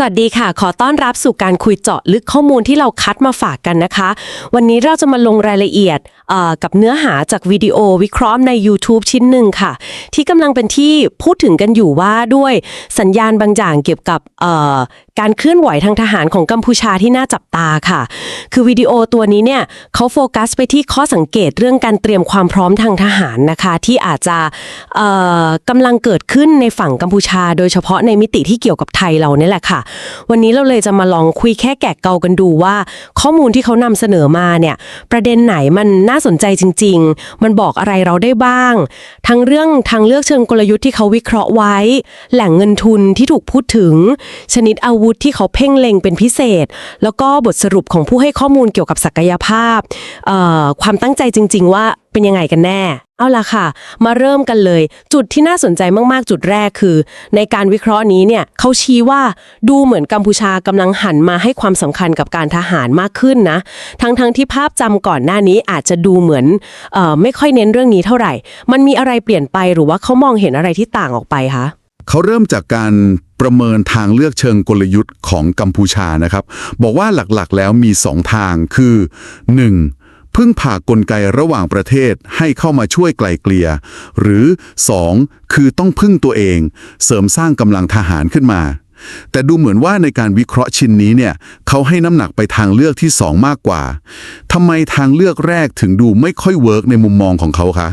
สวัสดีค่ะ ขอต้อนรับสู่การคุยเจาะลึกข้อมูลที่เราคัดมาฝากกันนะคะ วันนี้เราจะมาลงรายละเอียดกับเนื้อหาจากวิดีโอวิเคราะห์ใน YouTube ชิ้นหนึ่งค่ะ ที่กำลังเป็นที่พูดถึงกันอยู่ว่าด้วยสัญญาณบางอย่างเกี่ยวกับ การเคลื่อนไหวทางทหารของกัมพูชาที่น่าจับตาค่ะ คือวิดีโอตัวนี้เนี่ยเขาโฟกัสไปที่ข้อสังเกตเรื่องการเตรียมความพร้อมทางทหารนะคะ ที่อาจจะกำลังเกิดขึ้นในฝั่งกัมพูชา โดยเฉพาะในมิติที่เกี่ยวกับไทยเราเนี่ยแหละค่ะ วันนี้เราเลยจะมาลองคุยแค่แกะเกากันดูว่า ข้อมูลที่เขานำเสนอมาเนี่ยประเด็นไหนมันน่าสนใจจริง ๆ มันบอกอะไรเราได้บ้าง ทั้งเรื่องทางเลือกเชิงกลยุทธ์ที่เขาวิเคราะห์ไว้ แหล่งเงินทุนที่ถูกพูดถึง ชนิดอาวุธที่เขาเพ่งเล็งเป็นพิเศษ แล้วก็บทสรุปของผู้ให้ข้อมูลเกี่ยวกับศักยภาพ ความตั้งใจจริง ๆ ว่าเป็นยังไงกันแน่ เอาล่ะค่ะ มาเริ่มกันเลย จุดที่น่าสนใจมากๆ จุดแรกคือ ในการวิเคราะห์นี้เนี่ยเขาชี้ว่าดูเหมือนกัมพูชากำลังหันมาให้ความสำคัญกับการทหารมากขึ้นนะ ทั้งๆทที่ภาพจำก่อนหน้านี้อาจจะดูเหมือนออไม่ค่อยเน้นเรื่องนี้เท่าไหร่ มันมีอะไรเปลี่ยนไปหรือว่าเขามองเห็นอะไรที่ต่างออกไปคะ เขาเริ่มจากการประเมินทางเลือกเชิงกลยุทธ์ของกัมพูชานะครับ บอกว่าหลักๆ แล้วมี 2 ทางคือ 1. พึ่งผ่ากลไกระหว่างประเทศให้เข้ามาช่วยไกลเกลี่ยหรือ 2. คือต้องพึ่งตัวเอง เสริมสร้างกำลังทหารขึ้นมา แต่ดูเหมือนว่าในการวิเคราะห์ชิ้นนี้เนี่ยเขาให้น้ำหนักไปทางเลือกที่ 2 มากกว่าทำไมทางเลือกแรกถึงดูไม่ค่อยเวิร์กในมุมมองของเขาคะ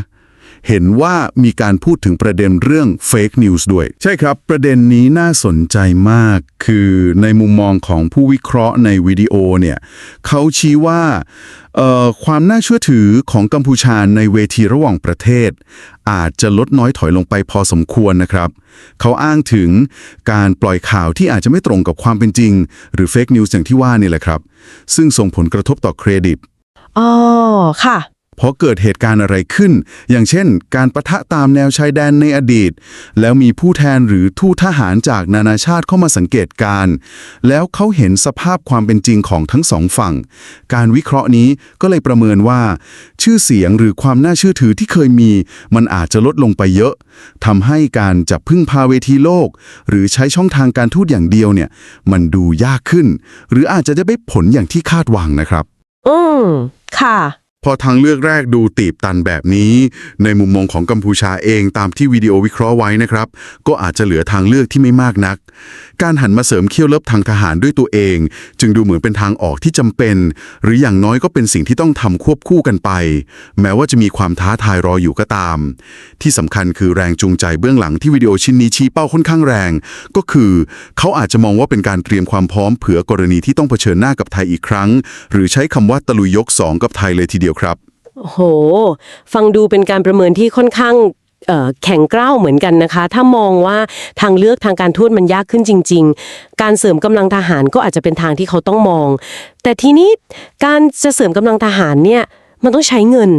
เห็นว่ามีการพูดถึงประเด็นเรื่องเฟกนิวส์ด้วย ใช่ครับ ประเด็นนี้น่าสนใจมาก คือในมุมมองของผู้วิเคราะห์ในวิดีโอเนี่ยเขาชี้ว่าเอ่อความน่าเชื่อถือของกัมพูชาในเวทีระหว่างประเทศ อาจจะลดน้อยถอยลงไปพอสมควรนะครับ เขาอ้างถึงการปล่อยข่าวที่อาจจะไม่ตรงกับความเป็นจริง หรือเฟกนิวส์อย่างที่ว่านี่แหละครับ ซึ่งส่งผลกระทบต่อเครดิตอ๋อค่ะ พอเกิดเหตุการณ์อะไรขึ้น อย่างเช่น การประทะตามแนวชายแดนในอดีต แล้วมีผู้แทนหรือทูตทหารจากนานาชาติเข้ามาสังเกตการ์แล้วเขาเห็นสภาพความเป็นจริงของทั้งสองฝั่ง การวิเคราะห์นี้ก็เลยประเมินว่า ชื่อเสียงหรือความน่าเชื่อถือที่เคยมี มันอาจจะลดลงไปเยอะทำให้การจับพึ่งพาเวทีโลก หรือใช้ช่องทางการทูตอย่างเดียวเนี่ย มันดูยากขึ้น หรืออาจจะได้ไม่ผลอย่างที่คาดหวังนะครับ อืมค่ะ พอทางเลือกแรกดูตีบตันแบบนี้ ในมุมมองของกัมพูชาเองตามที่วิดีโอวิเคราะห์ไว้นะครับ ก็อาจจะเหลือทางเลือกที่ไม่มากนัก การหันมาเสริมเขี้ยวเล็บทางทหารด้วยตัวเอง จึงดูเหมือนเป็นทางออกที่จำเป็น หรืออย่างน้อยก็เป็นสิ่งที่ต้องทำควบคู่กันไป แม้ว่าจะมีความท้าทายรออยู่ก็ตาม ที่สำคัญคือแรงจูงใจเบื้องหลังที่วิดีโอชิ้นนี้ชี้เป้าค่อนข้างแรง ก็คือเขาอาจจะมองว่าเป็นการเตรียมความพร้อมเผื่อกรณีที่ต้องเผชิญหน้ากับไทยอีกครั้ง หรือใช้คำว่าตะลุยยกสองกับไทยเลยทีเดียวครับโอ้โห ฟังดูเป็นการประเมินที่ค่อนข้างแข็งกร้าวเหมือนกันนะคะ ถ้ามองว่าทางเลือกทางการทูตมันยากขึ้นจริง ๆ การเสริมกำลังทหารก็อาจจะเป็นทางที่เขาต้องมอง แต่ทีนี้การจะเสริมกำลังทหารเนี่ย มันต้องใช้เงิน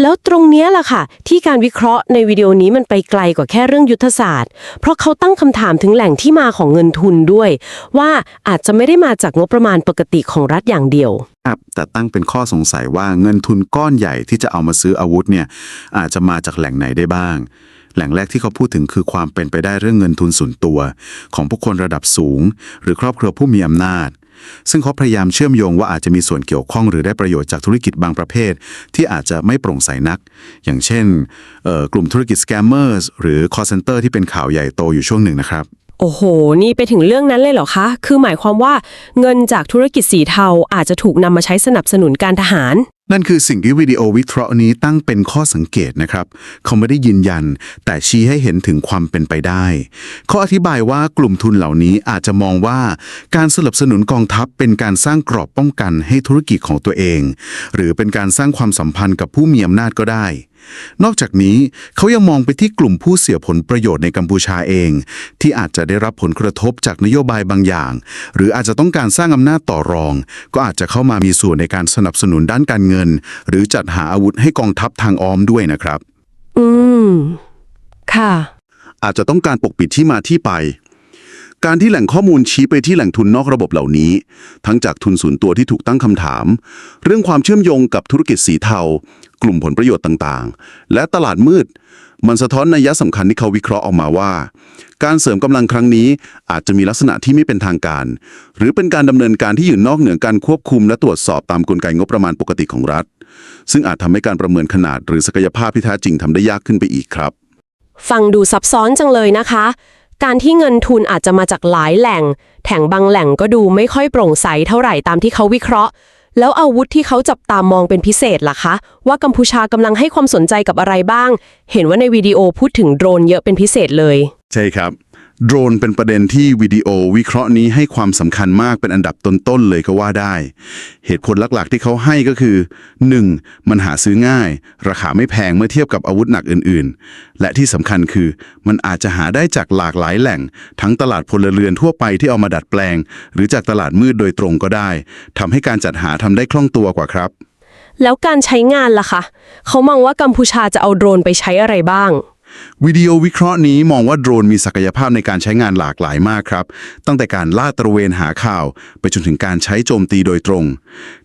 แล้วตรงเนี้ยแหละค่ะ ที่การวิเคราะห์ในวิดีโอนี้มันไปไกลกว่าแค่เรื่องยุทธศาสตร์ เพราะเขาตั้งคำถามถึงแหล่งที่มาของเงินทุนด้วย ว่าอาจจะไม่ได้มาจากงบประมาณปกติของรัฐอย่างเดียว ครับแต่ตั้งเป็นข้อสงสัยว่าเงินทุนก้อนใหญ่ที่จะเอามาซื้ออาวุธเนี่ยอาจจะมาจากแหล่งไหนได้บ้าง แหล่งแรกที่เขาพูดถึงคือความเป็นไปได้เรื่องเงินทุนส่วนตัว ของผู้คนระดับสูง หรือครอบครัวผู้มีอำนาจ ซึ่งเขาพยายามเชื่อมโยงว่าอาจจะมีส่วนเกี่ยวข้องหรือได้ประโยชน์จากธุรกิจบางประเภท ที่อาจจะไม่โปร่งใสนัก อย่างเช่นกลุ่มธุรกิจสแกมเมอร์หรือคอร์เซนเตอร์ที่เป็นข่าวใหญ่โตอยู่ช่วงหนึ่งนะครับโอ้โห นี่ไปถึงเรื่องนั้นเลยเหรอคะ คือหมายความว่าเงินจากธุรกิจสีเทาอาจจะถูกนำมาใช้สนับสนุนการทหาร นั่นคือสิ่งที่วิดีโอวิเคราะห์นี้ตั้งเป็นข้อสังเกตนะครับ เขาไม่ได้ยืนยัน แต่ชี้ให้เห็นถึงความเป็นไปได้เขาอธิบายว่ากลุ่มทุนเหล่านี้อาจจะมองว่าการสนับสนุนกองทัพเป็นการสร้างกรอบป้องกันให้ธุรกิจของตัวเอง หรือเป็นการสร้างความสัมพันธ์กับผู้มีอำนาจก็ได้ นอกจากนี้เขายังมองไปที่กลุ่มผู้เสียผลประโยชน์ในกัมพูชาเอง ที่อาจจะได้รับผลกระทบจากนโยบายบางอย่าง หรืออาจจะต้องการสร้างอำนาจต่อรอง ก็อาจจะเข้ามามีส่วนในการสนับสนุนด้านการเงิน หรือจัดหาอาวุธให้กองทัพทางอ้อมด้วยนะครับ อืม ค่ะ อาจจะต้องการปกปิดที่มาที่ไป การที่แหล่งข้อมูลชี้ไปที่แหล่งทุนนอกระบบเหล่านี้ ทั้งจากทุนส่วนตัวที่ถูกตั้งคำถาม เรื่องความเชื่อมโยงกับธุรกิจสีเทา กลุ่มผลประโยชน์ต่างๆ และตลาดมืด มันสะท้อนนัยยะสำคัญที่เขาวิเคราะห์ออกมาว่า การเสริมกำลังครั้งนี้อาจจะมีลักษณะที่ไม่เป็นทางการ หรือเป็นการดำเนินการที่อยู่นอกเหนือการควบคุมและตรวจสอบตามกลไกงบประมาณปกติของรัฐ ซึ่งอาจทำให้การประเมินขนาดหรือศักยภาพที่แท้จริงทำได้ยากขึ้นไปอีกครับ ฟังดูซับซ้อนจังเลยนะคะ การที่เงินทุนอาจจะมาจากหลายแหล่ง แถงบางแหล่งก็ดูไม่ค่อยโปร่งใสเท่าไหร่ตามที่เขาวิเคราะห์ แล้วอาวุธที่เขาจับตามองเป็นพิเศษล่ะคะ ว่ากัมพูชากำลังให้ความสนใจกับอะไรบ้าง เห็นว่าในวิดีโอพูดถึงโดรนเยอะเป็นพิเศษเลย ใช่ครับ โดรนเป็นประเด็นที่วิดีโอวิเคราะห์นี้ให้ความสำคัญมากเป็นอันดับต้นๆเลยก็ว่าได้ เหตุผลหลักๆที่เขาให้ก็คือ 1. มันหาซื้อง่าย ราคาไม่แพงเมื่อเทียบกับอาวุธหนักอื่นๆ และที่สำคัญคือ มันอาจจะหาได้จากหลากหลายแหล่ง ทั้งตลาดพลเรือนทั่วไปที่เอามาดัดแปลง หรือจากตลาดมืดโดยตรงก็ได้ทำให้การจัดหาทำได้คล่องตัวกว่าครับ แล้วการใช้งานล่ะคะเขามองว่ากัมพูชาจะเอาโดรนไปใช้อะไรบ้าง วิดีโอวิเคราะห์นี้มองว่าโดรนมีศักยภาพในการใช้งานหลากหลายมากครับ ตั้งแต่การล่าตระเวนหาข่าว ไปจนถึงการใช้โจมตีโดยตรง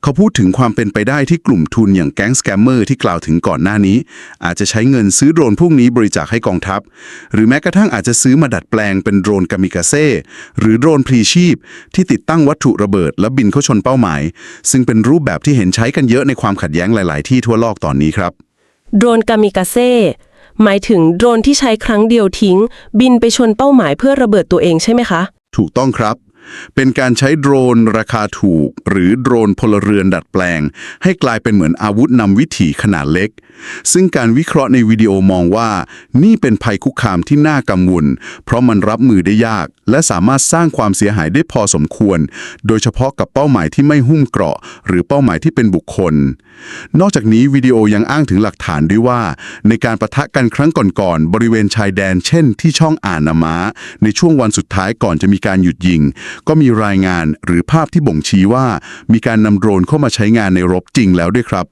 เขาพูดถึงความเป็นไปได้ที่กลุ่มทุนอย่างแก๊งสแกมเมอร์ที่กล่าวถึงก่อนหน้านี้ อาจจะใช้เงินซื้อโดรนพวกนี้บริจาคให้กองทัพ หรือแม้กระทั่งอาจจะซื้อมาดัดแปลงเป็นโดรนกามิกาเซ่หรือโดรนพลีชีพ ที่ติดตั้งวัตถุระเบิด และบินเข้าชนเป้าหมาย ซึ่งเป็นรูปแบบที่เห็นใช้กันเยอะในความขัดแย้งหลาย ๆ ที่ทั่วโลกตอนนี้ครับโดรนกามิกาเซ่ หมายถึงโดรนที่ใช้ครั้งเดียวทิ้ง บินไปชนเป้าหมายเพื่อระเบิดตัวเองใช่ไหมคะ ถูกต้องครับ เป็นการใช้โดรนราคาถูก หรือโดรนพลเรือนดัดแปลง ให้กลายเป็นเหมือนอาวุธนำวิถีขนาดเล็ก ซึ่งการวิเคราะห์ในวิดีโอมองว่า นี่เป็นภัยคุกคามที่น่ากังวล เพราะมันรับมือได้ยาก และสามารถสร้างความเสียหายได้พอสมควร โดยเฉพาะกับเป้าหมายที่ไม่หุ้มเกราะ หรือเป้าหมายที่เป็นบุคคล นอกจากนี้วิดีโอยังอ้างถึงหลักฐานด้วยว่า ในการประทะกันครั้งก่อนๆบริเวณชายแดน เช่น ที่ช่องอ่านนามาในช่วงวันสุดท้ายก่อนจะมีการหยุดยิงก็มีรายงานหรือภาพที่บ่งชี้ว่า มีการนำโดรนเข้ามาใช้งานในรบจริงแล้วด้วยครับ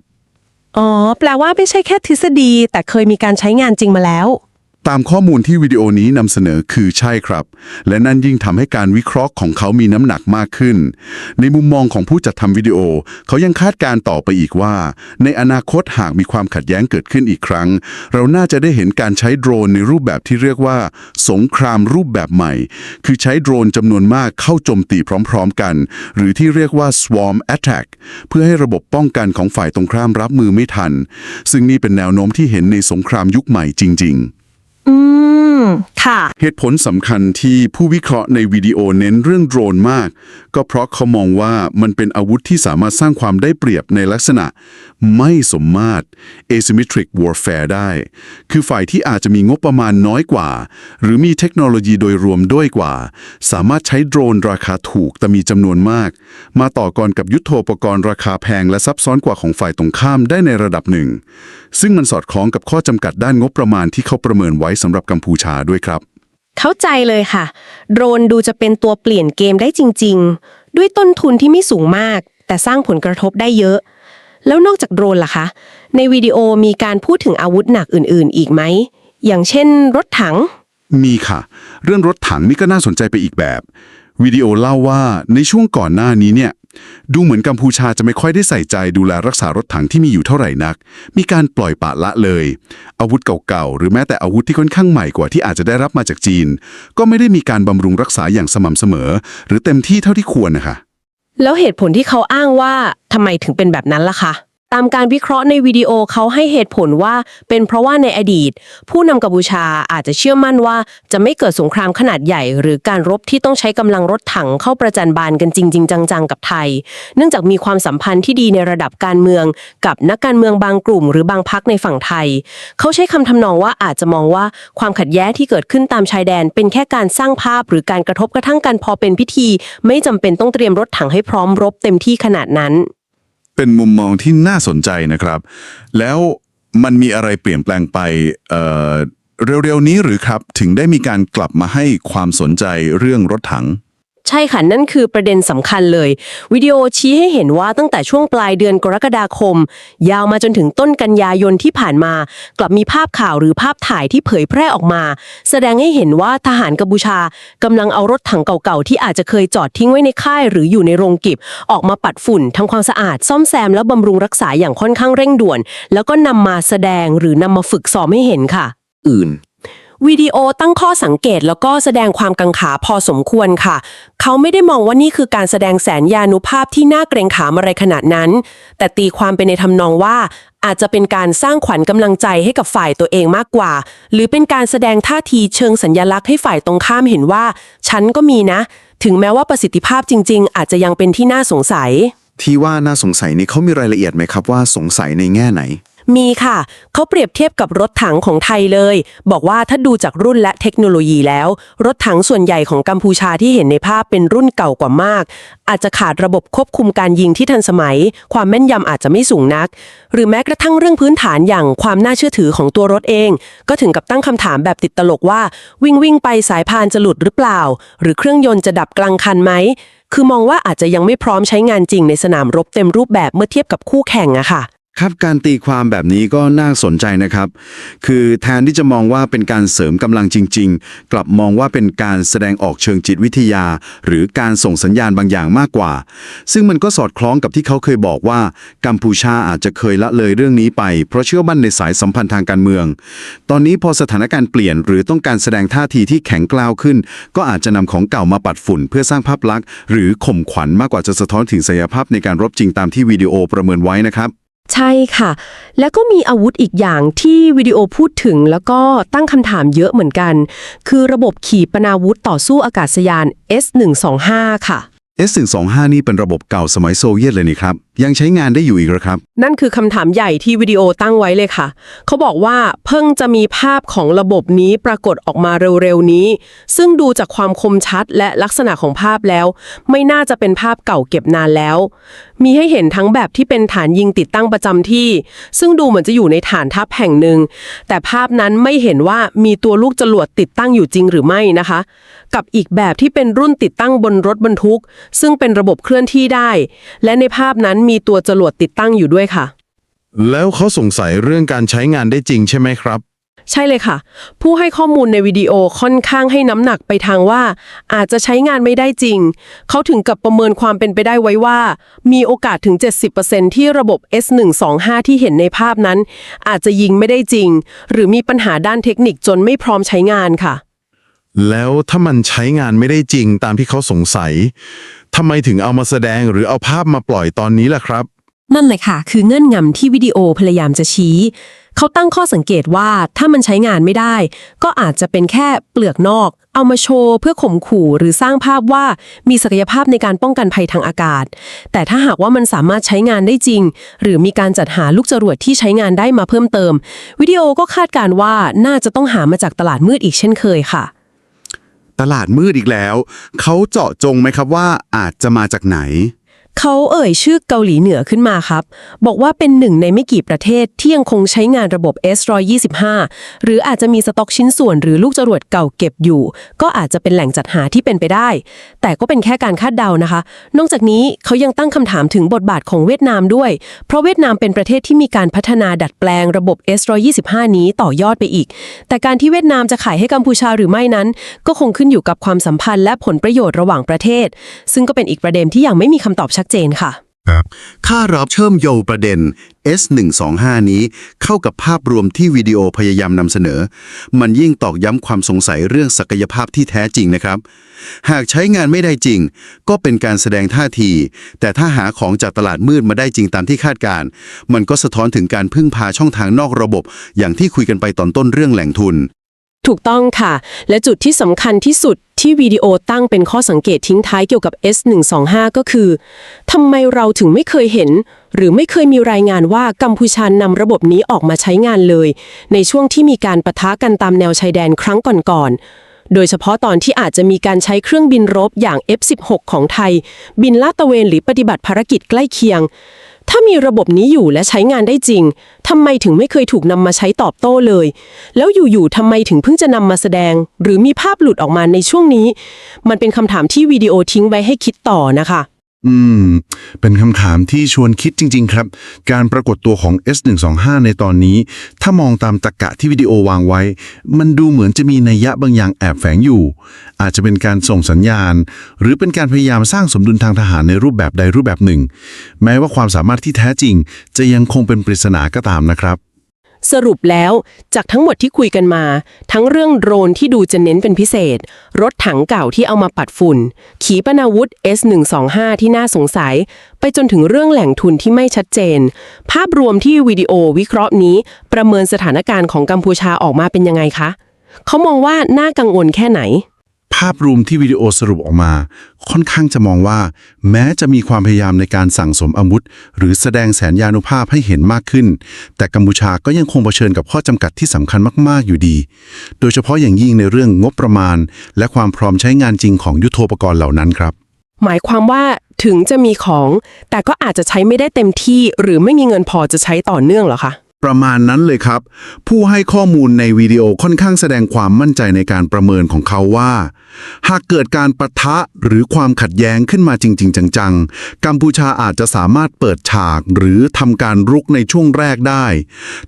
อ๋อ แปลว่าไม่ใช่แค่ทฤษฎี แต่เคยมีการใช้งานจริงมาแล้ว ตามข้อมูลที่วิดีโอนี้นำเสนอคือใช่ครับ และนั่นยิ่งทำให้การวิเคราะห์ของเขามีน้ำหนักมากขึ้น ในมุมมองของผู้จัดทำวิดีโอ เขายังคาดการณ์ต่อไปอีกว่า ในอนาคตหากมีความขัดแย้งเกิดขึ้นอีกครั้ง เราน่าจะได้เห็นการใช้โดรนในรูปแบบที่เรียกว่า สงครามรูปแบบใหม่ คือใช้โดรนจำนวนมากเข้าโจมตีพร้อม ๆ กัน หรือที่เรียกว่า swarm attack เพื่อให้ระบบป้องกันของฝ่ายตรงข้ามรับมือไม่ทัน ซึ่งนี่เป็นแนวโน้มที่เห็นในสงครามยุคใหม่จริง ๆ อืม ค่ะ เหตุผลสำคัญที่ผู้วิเคราะห์ในวิดีโอเน้นเรื่องโดรนมาก ก็เพราะเขามองว่ามันเป็นอาวุธที่สามารถสร้างความได้เปรียบในลักษณะ ไม่สมมาตร asymmetric warfare ได้ คือฝ่ายที่อาจจะมีงบประมาณน้อยกว่า หรือมีเทคโนโลยีโดยรวมด้วยกว่า สามารถใช้โดรนราคาถูกแต่มีจำนวนมาก มาต่อกรกับยุทโธปกรณ์ราคาแพงและซับซ้อนกว่าของฝ่ายตรงข้ามได้ในระดับหนึ่ง ซึ่งมันสอดคล้องกับข้อจำกัดด้านงบประมาณที่เขาประเมินไว้สำหรับกัมพูชาด้วยครับ เข้าใจเลยค่ะ โดรนดูจะเป็นตัวเปลี่ยนเกมได้จริง ๆ ด้วยต้นทุนที่ไม่สูงมาก แต่สร้างผลกระทบได้เยอะ แล้วนอกจากโดรนล่ะคะ ในวิดีโอมีการพูดถึงอาวุธหนักอื่น ๆ อีกไหม อย่างเช่น รถถัง มีค่ะ เรื่องรถถังนี่ก็น่าสนใจไปอีกแบบ วิดีโอเล่าว่าในช่วงก่อนหน้านี้เนี่ย ดูเหมือนกัมพูชาจะไม่ค่อยได้ใส่ใจดูแลรักษารถถังที่มีอยู่เท่าไหร่นัก มีการปล่อยปะละเลย อาวุธเก่าๆ หรือแม้แต่อาวุธที่ค่อนข้างใหม่กว่าที่อาจจะได้รับมาจากจีน ก็ไม่ได้มีการบำรุงรักษาอย่างสม่ำเสมอ หรือเต็มที่เท่าที่ควรนะคะ แล้วเหตุผลที่เขาอ้างว่าทำไมถึงเป็นแบบนั้นล่ะคะ ตามการวิเคราะห์ในวิดีโอเขาให้เหตุผลว่า เป็นเพราะว่าในอดีต ผู้นำกัมพูชาอาจจะเชื่อมั่นว่า จะไม่เกิดสงครามขนาดใหญ่ หรือการรบที่ต้องใช้กำลังรถถังเข้าประจันบานกันจริง ๆ จังๆ กับไทย เนื่องจากมีความสัมพันธ์ที่ดีในระดับการเมือง กับนักการเมืองบางกลุ่ม หรือบางพักในฝั่งไทย เขาใช้คำทำนองว่าอาจจะมองว่าความขัดแย้งที่เกิดขึ้นตามชายแดน เป็นแค่การสร้างภาพ หรือการกระทบกระทั่งกันพอเป็นพิธี ไม่จำเป็นต้องเตรียมรถถังให้พร้อมรบเต็มที่ขนาดนั้น เป็นมุมมองที่น่าสนใจนะครับ แล้วมันมีอะไรเปลี่ยนแปลงไปเร็วๆนี้หรือครับ ถึงได้มีการกลับมาให้ความสนใจเรื่องรถถัง ใช่ค่ะ นั่นคือประเด็นสำคัญเลย วิดีโอชี้ให้เห็นว่าตั้งแต่ช่วงปลายเดือนกรกฎาคม ยาวมาจนถึงต้นกันยายนที่ผ่านมา กลับมีภาพข่าวหรือภาพถ่ายที่เผยแพร่ออกมา แสดงให้เห็นว่าทหารกัมพูชากำลังเอารถถังเก่าๆ ที่อาจจะเคยจอดทิ้งไว้ในค่าย หรืออยู่ในโรงเก็บออกมาปัดฝุ่นทำความสะอาดซ่อมแซมและบำรุงรักษาอย่างค่อนข้างเร่งด่วน แล้วก็นำมาแสดงหรือนำมาฝึกซ้อมให้เห็นค่ะ อื่น วิดีโอตั้งข้อสังเกตแล้วก็แสดงความกังขาพอสมควรค่ะ เขาไม่ได้มองว่านี่คือการแสดงแสนยานุภาพที่น่าเกรงขามอะไรขนาดนั้น แต่ตีความไปในทำนองว่าอาจจะเป็นการสร้างขวัญกำลังใจให้กับฝ่ายตัวเองมากกว่า หรือเป็นการแสดงท่าทีเชิงสัญญลักษณ์ให้ฝ่ายตรงข้ามเห็นว่า ฉันก็มีนะ ถึงแม้ว่าประสิทธิภาพจริง ๆ อาจจะยังเป็นที่น่าสงสัย ที่ว่าน่าสงสัยนี่เขามีรายละเอียดไหมครับว่าสงสัยในแง่ไหน มีค่ะ เขาเปรียบเทียบกับรถถังของไทยเลย บอกว่าถ้าดูจากรุ่นและเทคโนโลยีแล้ว รถถังส่วนใหญ่ของกัมพูชาที่เห็นในภาพเป็นรุ่นเก่ากว่ามาก อาจจะขาดระบบควบคุมการยิงที่ทันสมัย ความแม่นยำอาจจะไม่สูงนัก หรือแม้กระทั่งเรื่องพื้นฐานอย่างความน่าเชื่อถือของตัวรถเอง ก็ถึงกับตั้งคำถามแบบติดตลกว่า วิ่งวิ่งไปสายพานจะหลุดหรือเปล่า หรือเครื่องยนต์จะดับกลางคันไหมคือมองว่าอาจจะยังไม่พร้อมใช้งานจริงในสนามรบเต็มรูปแบบเมื่อเทียบกับคู่แข่งอะค่ะ ครับการตีความแบบนี้ก็น่าสนใจนะครับ คือแทนที่จะมองว่าเป็นการเสริมกำลังจริง ๆ กลับมองว่าเป็นการแสดงออกเชิงจิตวิทยา หรือการส่งสัญญาณบางอย่างมากกว่า ซึ่งมันก็สอดคล้องกับที่เขาเคยบอกว่า กัมพูชาอาจจะเคยละเลยเรื่องนี้ไป เพราะเชื่อมั่นในสายสัมพันธ์ทางการเมือง ตอนนี้พอสถานการณ์เปลี่ยน หรือต้องการแสดงท่าทีที่แข็งกร้าวขึ้น ก็อาจจะนำของเก่ามาปัดฝุ่น เพื่อสร้างภาพลักษณ์ หรือข่มขวัญมากกว่าจะสะท้อนถึงศักยภาพในการรบจริงตามที่วิดีโอประเมินไว้นะครับ ใช่ค่ะ แล้วก็มีอาวุธอีกอย่างที่วิดีโอพูดถึงแล้วก็ตั้งคำถามเยอะเหมือนกัน คือระบบขีปนาวุธต่อสู้อากาศยาน S125 ค่ะ S125 นี่เป็นระบบเก่าสมัยโซเวียตเลยนี่ครับ ยังใช้งานได้อยู่อีกเหรอครับ นั่นคือคำถามใหญ่ที่วิดีโอตั้งไว้เลยค่ะ เขาบอกว่าเพิ่งจะมีภาพของระบบนี้ปรากฏออกมาเร็วๆนี้ ซึ่งดูจากความคมชัดและลักษณะของภาพแล้ว ไม่น่าจะเป็นภาพเก่าเก็บนานแล้วมีให้เห็นทั้งแบบที่เป็นฐานยิงติดตั้งประจำที่ ซึ่งดูเหมือนจะอยู่ในฐานทัพแห่งหนึ่ง แต่ภาพนั้นไม่เห็นว่ามีตัวลูกจรวดติดตั้งอยู่จริงหรือไม่นะคะ กับอีกแบบที่เป็นรุ่นติดตั้งบนรถบรรทุก ซึ่งเป็นระบบเคลื่อนที่ได้ และในภาพนั้นมีตัวจรวดติดตั้งอยู่ด้วยค่ะ แล้วเขาสงสัยเรื่องการใช้งานได้จริงใช่ไหมครับ ใช่เลยค่ะ ผู้ให้ข้อมูลในวิดีโอค่อนข้างให้น้ำหนักไปทางว่า อาจจะใช้งานไม่ได้จริง เขาถึงกับประเมินความเป็นไปได้ไว้ว่า มีโอกาสถึง 70%ที่ระบบ S125 ที่เห็นในภาพนั้น อาจจะยิงไม่ได้จริง หรือมีปัญหาด้านเทคนิคจนไม่พร้อมใช้งานค่ะ แล้วถ้ามันใช้งานไม่ได้จริงตามที่เขาสงสัยทำไมถึงเอามาแสดงหรือเอาภาพมาปล่อยตอนนี้ล่ะครับ นั่นเลยค่ะ คือเงื่อนงำที่วิดีโอพยายามจะชี้ เขาตั้งข้อสังเกตว่าถ้ามันใช้งานไม่ได้ ก็อาจจะเป็นแค่เปลือกนอก เอามาโชว์เพื่อข่มขู่หรือสร้างภาพว่ามีศักยภาพในการป้องกันภัยทางอากาศ แต่ถ้าหากว่ามันสามารถใช้งานได้จริง หรือมีการจัดหาลูกจรวดที่ใช้งานได้มาเพิ่มเติม วิดีโอก็คาดการณ์ว่าน่าจะต้องหามาจากตลาดมืดอีกเช่นเคยค่ะ ตลาดมืดอีกแล้ว เขาเจาะจงไหมครับว่าอาจจะมาจากไหน เขาเอ่ยชื่อเกาหลีเหนือขึ้นมาครับ บอกว่าเป็นหนึ่งในไม่กี่ประเทศที่ยังคงใช้งานระบบ S125 หรืออาจจะมีสต็อกชิ้นส่วนหรือลูกจรวดเก่าเก็บอยู่ ก็อาจจะเป็นแหล่งจัดหาที่เป็นไปได้ แต่ก็เป็นแค่การคาดเดานะคะ นอกจากนี้เขายังตั้งคำถามถึงบทบาทของเวียดนามด้วย เพราะเวียดนามเป็นประเทศที่มีการพัฒนาดัดแปลงระบบ S125 นี้ต่อยอดไปอีก แต่การที่เวียดนามจะขายให้กัมพูชาหรือไม่นั้น ก็คงขึ้นอยู่กับความสัมพันธ์และผลประโยชน์ระหว่างประเทศ ซึ่งก็เป็นอีกประเด็นที่ยังไม่มีคำตอบชัดเจนค่ะค่ารับเชื่อมโยงประเด็น S125 นี้เข้ากับภาพรวมที่วิดีโอพยายามนำเสนอ มันยิ่งตอกย้ำความสงสัยเรื่องศักยภาพที่แท้จริงนะครับ หากใช้งานไม่ได้จริง ก็เป็นการแสดงท่าที แต่ถ้าหาของจากตลาดมืดมาได้จริงตามที่คาดการ มันก็สะท้อนถึงการพึ่งพาช่องทางนอกระบบ อย่างที่คุยกันไปตอนต้นเรื่องแหล่งทุน ถูกต้องค่ะ และจุดที่สำคัญที่สุดที่วิดีโอตั้งเป็นข้อสังเกตทิ้งท้ายเกี่ยวกับ S125 ก็คือทำไมเราถึงไม่เคยเห็น หรือไม่เคยมีรายงานว่ากัมพูชานำระบบนี้ออกมาใช้งานเลย ในช่วงที่มีการปะทะกันตามแนวชายแดนครั้งก่อนๆ โดยเฉพาะตอนที่อาจจะมีการใช้เครื่องบินรบอย่าง F16 ของไทย บินลาดตระเวนหรือปฏิบัติภารกิจใกล้เคียง ถ้ามีระบบนี้อยู่และใช้งานได้จริงทำไมถึงไม่เคยถูกนำมาใช้ตอบโต้เลย แล้วอยู่ๆทำไมถึงเพิ่งจะนำมาแสดง หรือมีภาพหลุดออกมาในช่วงนี้ มันเป็นคำถามที่วิดีโอทิ้งไว้ให้คิดต่อนะคะ อืม เป็นคำถามที่ชวนคิดจริง ๆ ครับ การปรากฏตัวของ S125 ในตอนนี้ ถ้ามองตามตรกกะที่วิดีโอวางไว้ มันดูเหมือนจะมีนัยยะบางอย่างแอบแฝงอยู่ อาจจะเป็นการส่งสัญญาณ หรือเป็นการพยายามสร้างสมดุลทางทหารในรูปแบบใดรูปแบบหนึ่ง แม้ว่าความสามารถที่แท้จริง จะยังคงเป็นปริศนาก็ตามนะครับ สรุปแล้วจากทั้งหมดที่คุยกันมา ทั้งเรื่องโดรนที่ดูจะเน้นเป็นพิเศษ รถถังเก่าที่เอามาปัดฝุ่น ขีปนาวุธ S125 ที่น่าสงสัย ไปจนถึงเรื่องแหล่งทุนที่ไม่ชัดเจน ภาพรวมที่วิดีโอวิเคราะห์นี้ ประเมินสถานการณ์ของกัมพูชาออกมาเป็นยังไงคะ เขามองว่าน่ากังวลแค่ไหน ภาพรวมที่วิดีโอสรุปออกมา ค่อนข้างจะมองว่า แม้จะมีความพยายามในการสั่งสมอาวุธ หรือแสดงแสนยานุภาพให้เห็นมากขึ้น แต่กัมพูชาก็ยังคงเผชิญกับข้อจำกัดที่สำคัญมาก ๆ อยู่ดี โดยเฉพาะอย่างยิ่งในเรื่องงบประมาณ และความพร้อมใช้งานจริงของยุทโธปกรณ์เหล่านั้นครับ หมายความว่าถึงจะมีของ แต่ก็อาจจะใช้ไม่ได้เต็มที่ หรือไม่มีเงินพอจะใช้ต่อเนื่องเหรอคะ ประมาณนั้นเลยครับ ผู้ให้ข้อมูลในวิดีโอค่อนข้างแสดงความมั่นใจในการประเมินของเขาว่า หากเกิดการประทะหรือความขัดแย้งขึ้นมาจริง ๆ จังๆ กัมพูชาอาจจะสามารถเปิดฉากหรือทำการรุกในช่วงแรกได้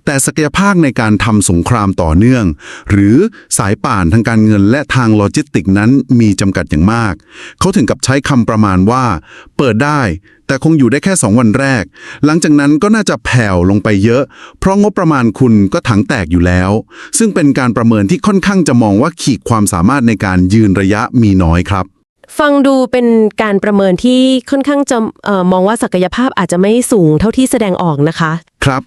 แต่ศักยภาพในการทำสงครามต่อเนื่อง หรือสายป่านทางการเงินและทางโลจิสติกนั้นมีจำกัดอย่างมาก เขาถึงกับใช้คำประมาณว่า เปิดได้ แต่คงอยู่ได้แค่ 2 วันแรก หลังจากนั้นก็น่าจะแผ่วลงไปเยอะ เพราะงบประมาณคุณก็ถังแตกอยู่แล้ว ซึ่งเป็นการประเมินที่ค่อนข้างจะมองว่าขีดความสามารถในการยืนระยะมีน้อยครับ ฟังดูเป็นการประเมินที่ค่อนข้างจะเออมองว่าศักยภาพอาจจะไม่สูงเท่าที่แสดงออกนะคะ ครับ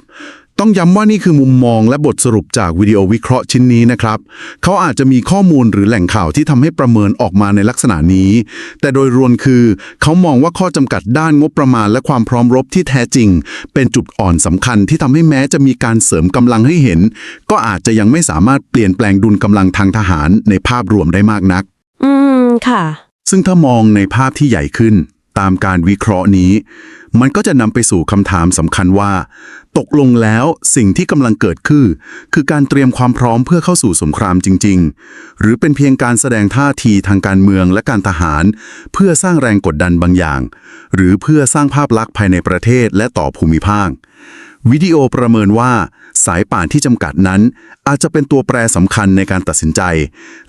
ต้องย้ำว่านี่คือมุมมองและบทสรุปจากวิดีโอวิเคราะห์ชิ้นนี้นะครับ เขาอาจจะมีข้อมูลหรือแหล่งข่าวที่ทำให้ประเมินออกมาในลักษณะนี้ แต่โดยรวมคือ เขามองว่าข้อจำกัดด้านงบประมาณและความพร้อมรบที่แท้จริง เป็นจุดอ่อนสำคัญที่ทำให้แม้จะมีการเสริมกำลังให้เห็น ก็อาจจะยังไม่สามารถเปลี่ยนแปลงดุลกำลังทางทหารในภาพรวมได้มากนัก อืมค่ะ ซึ่งถ้ามองในภาพที่ใหญ่ขึ้น ตามการวิเคราะห์นี้ มันก็จะนำไปสู่คำถามสำคัญว่า ตกลงแล้วสิ่งที่กำลังเกิดขึ้นคือการเตรียมความพร้อมเพื่อเข้าสู่สงครามจริง ๆ หรือเป็นเพียงการแสดงท่าทีทางการเมืองและการทหาร เพื่อสร้างแรงกดดันบางอย่าง หรือเพื่อสร้างภาพลักษณ์ภายในประเทศและต่อภูมิภาควิดีโอประเมินว่าสายป่านที่จำกัดนั้น อาจจะเป็นตัวแปรสำคัญในการตัดสินใจ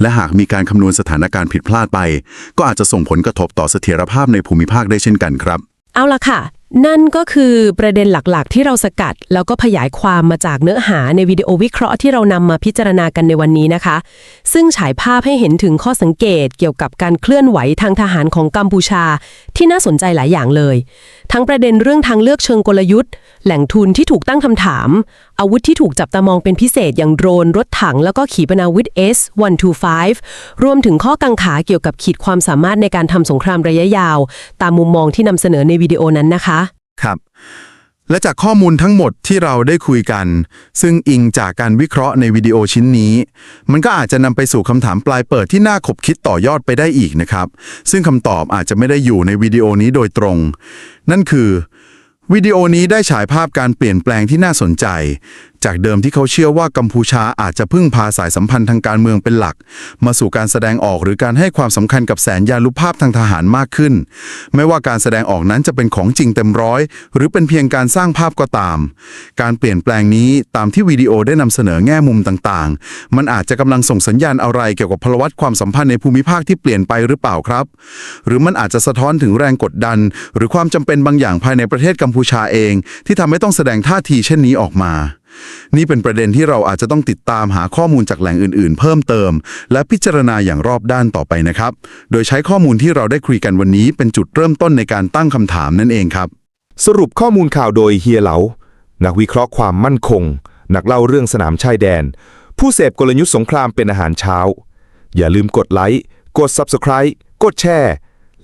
และหากมีการคำนวณสถานการณ์ผิดพลาดไป ก็อาจจะส่งผลกระทบต่อเสถียรภาพในภูมิภาคได้เช่นกันครับ เอาละค่ะ นั่นก็คือประเด็นหลักๆ ที่เราสกัด แล้วก็ขยายความมาจากเนื้อหาในวิดีโอวิเคราะห์ที่เรานำมาพิจารณากันในวันนี้นะคะ ซึ่งฉายภาพให้เห็นถึงข้อสังเกตเกี่ยวกับการเคลื่อนไหวทางทหารของกัมพูชา ที่น่าสนใจหลายอย่างเลย ทั้งประเด็นเรื่องทางเลือกเชิงกลยุทธ์ แหล่งทุนที่ถูกตั้งคำถามอาวุธที่ถูกจับตามองเป็นพิเศษอย่างโดรน รถถัง แล้วก็ขีปนาวุธ S125 รวมถึงข้อกังขาเกี่ยวกับขีดความสามารถในการทำสงครามระยะยาว ตามมุมมองที่นำเสนอในวิดีโอนั้นนะคะ ครับ และจากข้อมูลทั้งหมดที่เราได้คุยกัน ซึ่งอิงจากการวิเคราะห์ในวิดีโอชิ้นนี้ มันก็อาจจะนำไปสู่คำถามปลายเปิดที่น่าขบคิดต่อยอดไปได้อีกนะครับ ซึ่งคำตอบอาจจะไม่ได้อยู่ในวิดีโอนี้โดยตรง นั่นคือ วิดีโอนี้ได้ฉายภาพการเปลี่ยนแปลงที่น่าสนใจ จากเดิมที่เขาเชื่อว่ากัมพูชาอาจจะพึ่งพาสายสัมพันธ์ทางการเมืองเป็นหลัก มาสู่การแสดงออกหรือการให้ความสำคัญกับแสนยานุภาพทางทหารมากขึ้น ไม่ว่าการแสดงออกนั้นจะเป็นของจริงเต็มร้อย หรือเป็นเพียงการสร้างภาพก็ตาม การเปลี่ยนแปลงนี้ตามที่วิดีโอได้นำเสนอแง่มุมต่างๆ มันอาจจะกำลังส่งสัญญาณอะไรเกี่ยวกับพลวัตความสัมพันธ์ในภูมิภาคที่เปลี่ยนไปหรือเปล่าครับ หรือมันอาจจะสะท้อนถึงแรงกดดัน หรือความจำเป็นบางอย่างภายในประเทศกัมพูชาเอง ที่ทำให้ต้องแสดงท่าทีเช่นนี้ออกมา นี่เป็นประเด็นที่เราอาจจะต้องติดตามหาข้อมูลจากแหล่งอื่น ๆ เพิ่มเติม และพิจารณาอย่างรอบด้านต่อไปนะครับ โดยใช้ข้อมูลที่เราได้คุยกันวันนี้ เป็นจุดเริ่มต้นในการตั้งคำถามนั่นเองครับ สรุปข้อมูลข่าวโดยเฮียเหลา นักวิเคราะห์ความมั่นคง นักเล่าเรื่องสนามชายแดน ผู้เสพกลยุทธ์สงครามเป็นอาหารเช้า อย่าลืมกดไลค์ กด Subscribe กดแชร์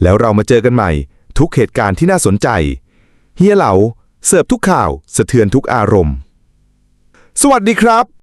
แล้วเรามาเจอกันใหม่ ทุกเหตุการณ์ที่น่าสนใจ เฮียเหลา เสิร์ฟทุกข่าว สะเทือนทุกอารมณ์ สวัสดีครับ